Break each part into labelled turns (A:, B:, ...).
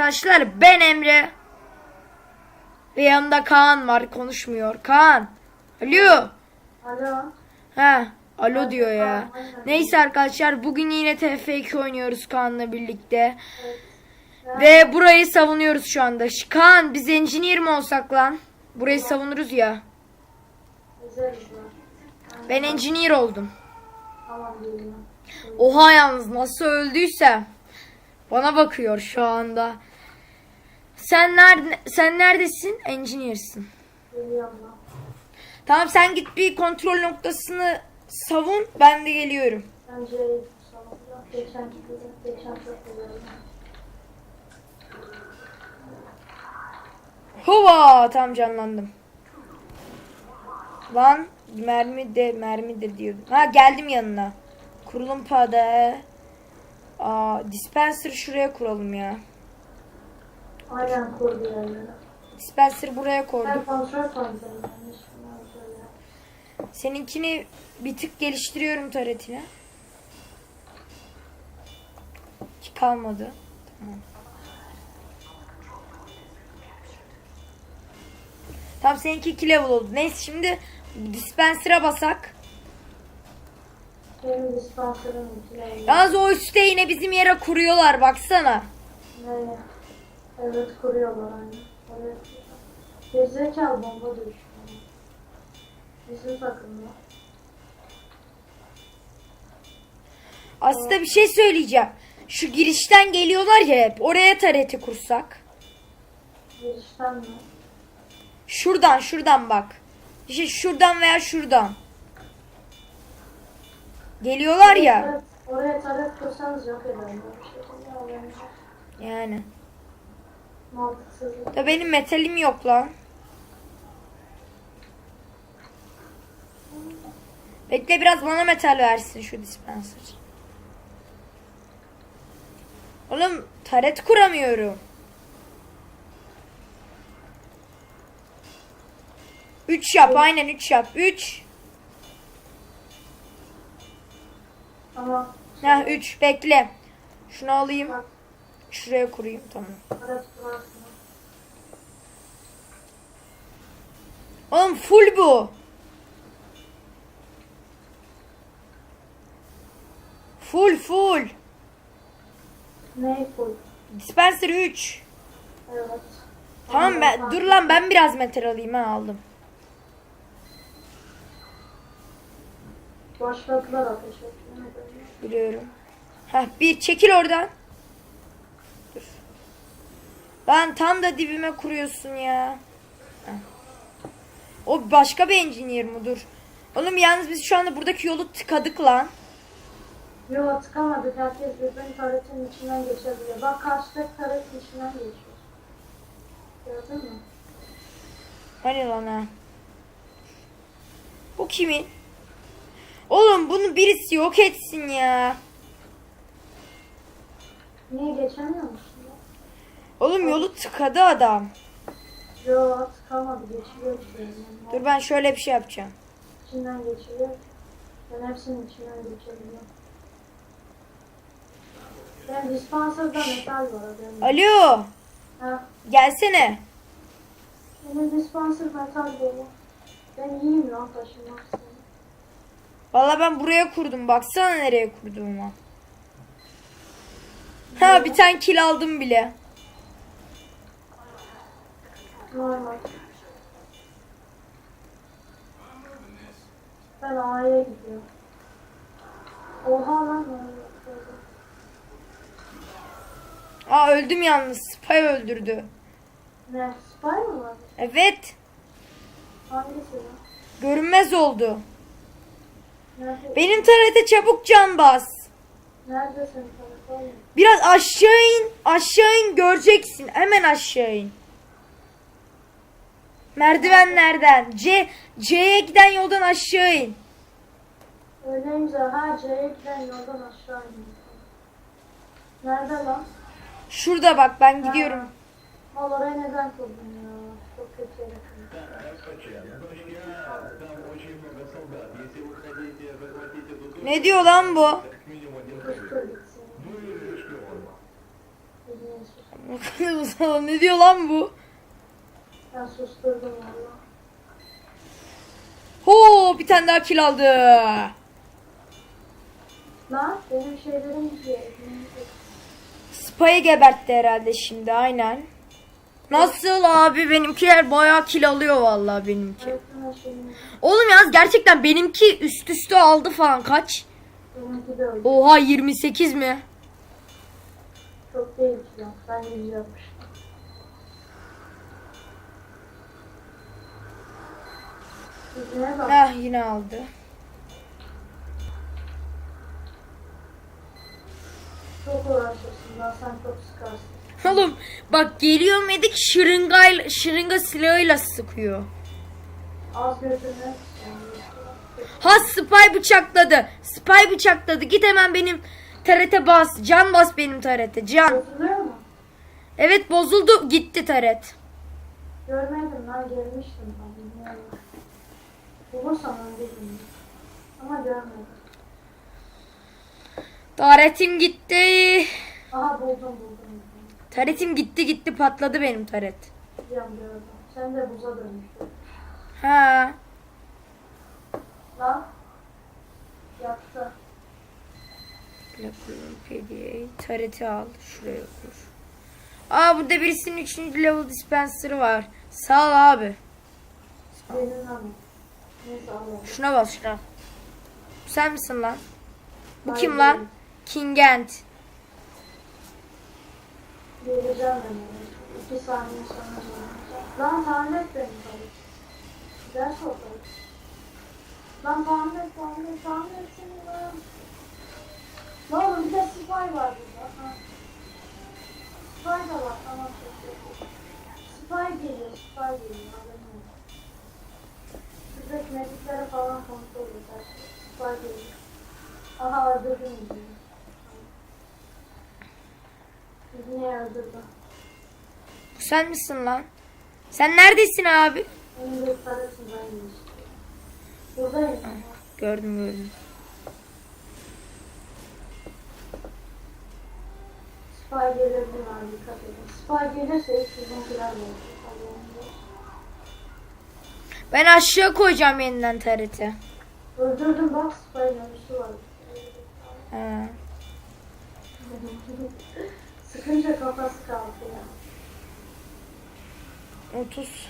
A: arkadaşlar ben Emre. Ve yanında Kaan var konuşmuyor. Kaan. Alo.
B: Alo.
A: Ha, alo diyor ya. Neyse arkadaşlar bugün yine TF2 oynuyoruz Kaan'la birlikte. Ve burayı savunuyoruz şu anda. Kaan biz engineer mi olsak lan? Burayı savunuruz ya. Ben engineer oldum. Oha yalnız nasıl öldüyse bana bakıyor şu anda. Sen nerede sen neredesin? Engineer'sın. Tamam sen git bir kontrol noktasını savun ben de geliyorum.
B: Bence.
A: Hova tam canlandım. Lan mermi de mermi de diyordum. Ha geldim yanına. Kurulum pada. Aa dispenser şuraya kuralım ya.
B: Aynen kurdu yerleri.
A: Dispenser buraya
B: Ben
A: koydum.
B: kontrol. Yani şundan şöyle.
A: Seninkini bir tık geliştiriyorum taretine. Ki kalmadı. Tamam. Tamam seninki 2 level oldu. Neyse şimdi dispenser'a basak.
B: Benim.
A: Yalnız o üstte yine bizim yere kuruyorlar baksana.
B: Ne? Evet kuruyorlar aynı. Evet. Gerizekalı bomba düştü. Bizim takımda.
A: Aslında bir şey söyleyeceğim. Şu girişten geliyorlar ya hep. Oraya tareti kursak.
B: Girişten mi?
A: Şuradan şuradan bak. İşte şuradan veya şuradan. Geliyorlar ya.
B: Evet, oraya taret kursanız yok bir şey.
A: Yani.
B: Mantıksızlık.
A: Da benim metalim yok lan. Bekle biraz bana metal versin şu dispenser. Oğlum taret kuramıyorum. 3 yap aynen 3 yap. 3.
B: Ama
A: Ha 3 bekle. Şunu alayım.
B: bak
A: Şuraya kurayım tamam. Oğlum full bu. Full full.
B: Ney full?
A: Dispenser 3.
B: Evet.
A: Tamam ben dur lan ben biraz metal alayım ha aldım.
B: Başladılar ateş etmeye.
A: Biliyorum. Heh bir çekil oradan. Lan tam da dibime kuruyorsun ya. O başka bir engineer mi dur. Oğlum yalnız biz şu anda buradaki yolu tıkadık lan.
B: Yola tıkamadık. Herkes birbirini taretin içinden geçebiliyor. Bak karşıdaki taretin içinden geçiyor. Gördün mü?
A: Hani lan ha. Bu kimin? Oğlum bunu birisi yok etsin ya.
B: Niye geçemiyor musun?
A: Oğlum yolu tıkadı adam.
B: Yo tıkamadı. Geçiyor. Yani.
A: Dur ben şöyle bir şey yapacağım.
B: İçinden geçiyor. Ben hepsinin içinden geçebiliyorum. Ben dispanserda metal var haberim.
A: Alo.
B: Ha,
A: Gelsene.
B: benim dispanser metal dolu. Ben iyiyim lan taşımak seni.
A: Valla ben buraya kurdum. Baksana nereye kurduğuma. Ha bir tane kill aldım bile.
B: Normal. Ben A'ya gidiyorum. Oha lan?
A: Aa öldüm yalnız. Spy öldürdü.
B: Ne? Spy mı var?
A: Evet.
B: Hangisi lan?
A: Görünmez oldu.
B: Nerede?
A: Benim tarete çabuk can bas.
B: Neredesin?
A: Biraz aşağı in. Aşağı in göreceksin. Hemen aşağı in. Merdivenlerden. C C'ye giden yoldan aşağı in.
B: Önemli ha C'ye giden yoldan aşağı in. Nerede lan?
A: Şurada bak ben gidiyorum. Ha.
B: Al oraya neden koydun ya? Çok kötü yere
A: Ne diyor lan bu? ne diyor lan bu?
B: Ben.
A: Ho bir tane daha kill aldı.
B: Lan benim şeylerim gidiyor.
A: Spy'ı gebertti herhalde şimdi aynen. Nasıl abi benimkiler bayağı kill alıyor vallahi benimki. Oğlum yaz gerçekten benimki üst üste aldı falan kaç? Oha 28 mi?
B: Çok değil ki ben 160.
A: Ah yine aldı.
B: Çok uğraşırsın daha sen çok sıkarsın.
A: Oğlum bak geliyor medik şırıngayla, şırınga silahıyla sıkıyor.
B: Az götürme.
A: Ha spy bıçakladı. Spy bıçakladı. Git hemen benim TRT bas. Can bas benim TRT. Can.
B: Bozuluyor mu?
A: Evet bozuldu. Gitti TRT.
B: Görmedim ben gelmiştim. Ben. Bulursam öldürürüm. Ama görmedim.
A: TRT'im gitti.
B: Aha buldum buldum.
A: TRT'im gitti gitti patladı benim TRT.
B: Biliyorum gördüm. Sen de buza dönmüştün.
A: Ha.
B: Lan. Yaktı.
A: Blackroom PDA. TRT al. Şuraya kur. Aa burada birisinin 3. level dispenser'ı var. Sağ ol abi.
B: Benim hanım. Neyse alalım.
A: Şuna bas şuna. Sen misin lan? Bu kim lan?
B: değilim.
A: King Ant.
B: Geleceğim ben. İki saniye sonra. Lan tahmin et beni tabii. Ders ortalık. Lan tahmin et tahmin et tahmin et seni lan. Ne oğlum bir de spy var burada. Ha. Spy da var tamam. Spy geliyor spy geliyor. haberin olsun. Şuradaki medikleri falan kontrol eder. Spy geliyor. Aha öldürdüm bizi. Bizi niye öldürdü?
A: Bu sen misin lan? Sen neredesin abi? Gördüm gördüm.
B: Gelebilir abi dikkat edin. Gelirse ilk sizin mı?
A: Ben aşağı koyacağım yeniden TRT.
B: Öldürdüm bak Spy dönüşü var.
A: Ha.
B: Sıkınca kafası kaldı ya.
A: 30.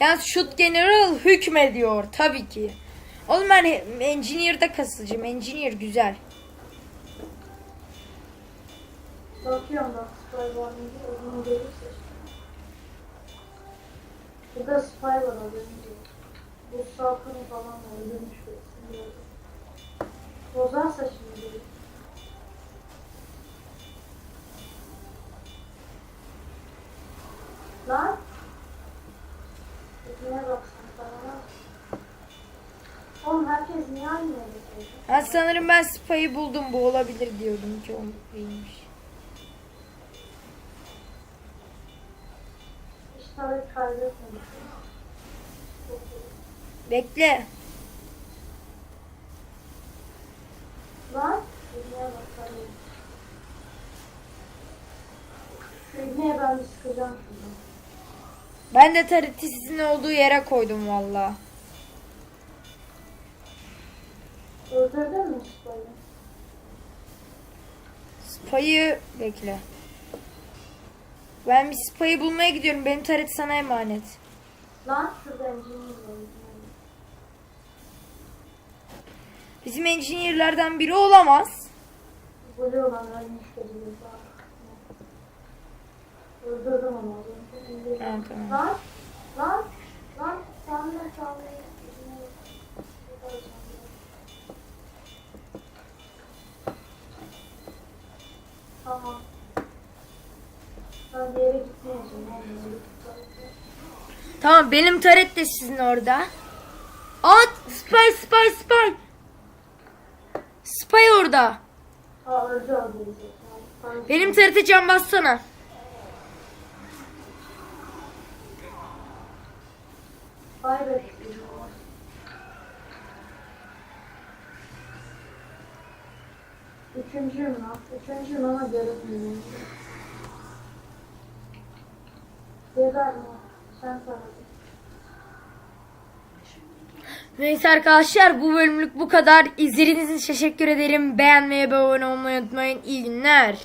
A: Yalnız Shoot General hükmediyor tabii ki. Oğlum ben Engineer'da kasılacağım. Engineer güzel.
B: Bakıyorum bak Spy var mı. Onu gelirse işte. Burada Spy var yok. Bu salkını falan. Öldürmüş birisini gördüm. Bozarsa şimdi. Lan. Tekneye baksana falan. Oğlum herkes niye aynı yere?
A: Ha sanırım ben Spy'ı buldum bu olabilir diyordum ki o değilmiş.
B: Hiç taret kaybetmedik. Çok iyi.
A: Bekle.
B: Lan. Tekneye baksana. Şu ibneye ben şuradan.
A: Ben de TRT sizin olduğu yere koydum valla.
B: Öldürdün mü Spy'ı?
A: Spy'ı bekle. Ben bir Spy'ı bulmaya gidiyorum. Benim TRT sana emanet.
B: Lan şurada engineer
A: Bizim engineer'lerden biri olamaz.
B: Böyle olan ölmüş geliyor daha. Öldürdüm onu az önce.
A: Ha, tamam.
B: Lan, lan, lan. Tamam. Ben bir yere gitmeyeceğim.
A: Tamam benim taret de sizin orada. At spy spy spy. Spy orada. Benim tarete can bassana.
B: Üçüncüyüm lan. Üçüncüyüm ama görünmüyor. Geber mi? Sen taradın.
A: Neyse arkadaşlar bu bölümlük bu kadar. İzlediğiniz için teşekkür ederim. Beğenmeyi ve abone olmayı unutmayın. İyi günler.